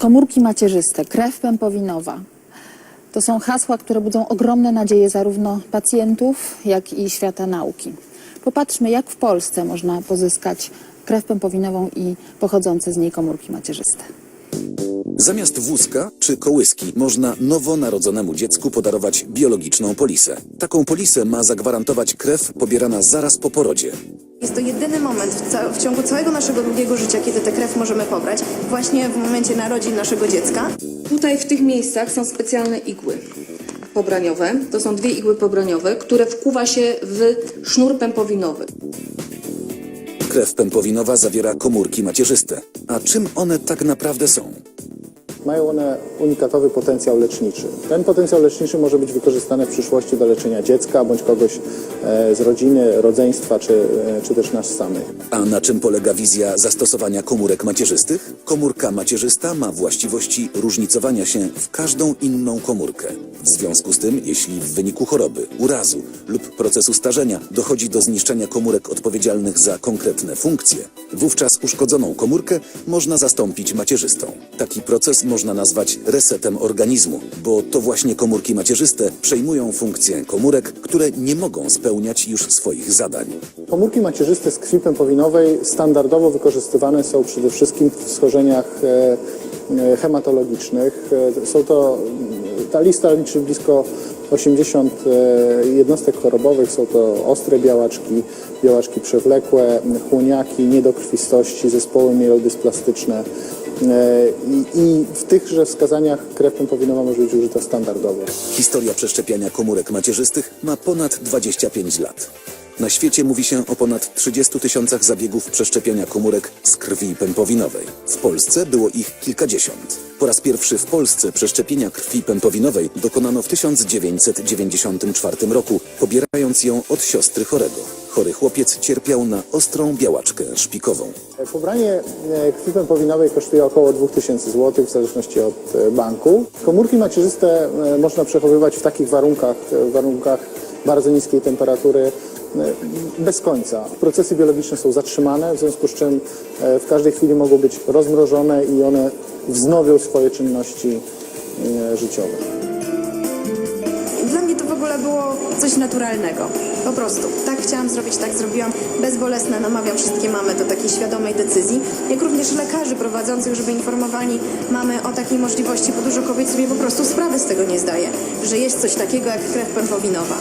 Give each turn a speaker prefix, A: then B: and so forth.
A: Komórki macierzyste, krew pępowinowa. To są hasła, które budzą ogromne nadzieje zarówno pacjentów, jak i świata nauki. Popatrzmy, jak w Polsce można pozyskać krew pępowinową i pochodzące z niej komórki macierzyste.
B: Zamiast wózka czy kołyski można nowonarodzonemu dziecku podarować biologiczną polisę. Taką polisę ma zagwarantować krew pobierana zaraz po porodzie.
C: Jest to jedyny moment w, ca- w ciągu całego naszego długiego życia, kiedy tę krew możemy pobrać, właśnie w momencie narodzin naszego dziecka.
D: Tutaj w tych miejscach są specjalne igły pobraniowe. To są dwie igły pobraniowe, które wkuwa się w sznur pępowinowy.
B: Krew pępowinowa zawiera komórki macierzyste. A czym one tak naprawdę są?
E: Mają one unikatowy potencjał leczniczy. Ten potencjał leczniczy może być wykorzystany w przyszłości do leczenia dziecka bądź kogoś e, z rodziny, rodzeństwa czy, e, czy też nas samych.
B: A na czym polega wizja zastosowania komórek macierzystych? Komórka macierzysta ma właściwości różnicowania się w każdą inną komórkę. W związku z tym, jeśli w wyniku choroby, urazu lub procesu starzenia dochodzi do zniszczenia komórek odpowiedzialnych za konkretne funkcje, wówczas uszkodzoną komórkę można zastąpić macierzystą. Taki proces można nazwać resetem organizmu, bo to właśnie komórki macierzyste przejmują funkcje komórek, które nie mogą spełniać już swoich zadań.
E: Komórki macierzyste z krwi pępowinowej standardowo wykorzystywane są przede wszystkim w schorzeniach e, e, hematologicznych. E, Są to, ta lista liczy blisko 80 e, jednostek chorobowych. Są to ostre białaczki, białaczki przewlekłe, chłoniaki, niedokrwistości, zespoły mielodysplastyczne. E, I, w tychże wskazaniach krew pępowinowa może być użyta standardowo.
B: Historia przeszczepiania komórek macierzystych ma ponad 25 lat. Na świecie mówi się o ponad 30 tysiącach zabiegów przeszczepiania komórek z krwi pępowinowej. W Polsce było ich kilkadziesiąt. Po raz pierwszy w Polsce przeszczepienia krwi pępowinowej dokonano w 1994 roku, pobierając ją od siostry chorego. Chory chłopiec cierpiał na ostrą białaczkę szpikową.
E: Pobranie e, krwi pępowinowej kosztuje około 2000 zł w zależności od e, banku. Komórki macierzyste e, można przechowywać w takich warunkach, w warunkach bardzo niskiej temperatury bez końca. Procesy biologiczne są zatrzymane, w związku z czym e, w każdej chwili mogą być rozmrożone i one wznowią swoje czynności e, życiowe.
C: Dla mnie to w ogóle było coś naturalnego. Po prostu. Tak chciałam zrobić, tak zrobiłam. Bezbolesne namawiam wszystkie mamy do takiej świadomej decyzji. Jak również lekarzy prowadzących, żeby informowali mamy o takiej możliwości, bo dużo kobiet sobie po prostu sprawy z tego nie zdaje, że jest coś takiego jak krew pępowinowa.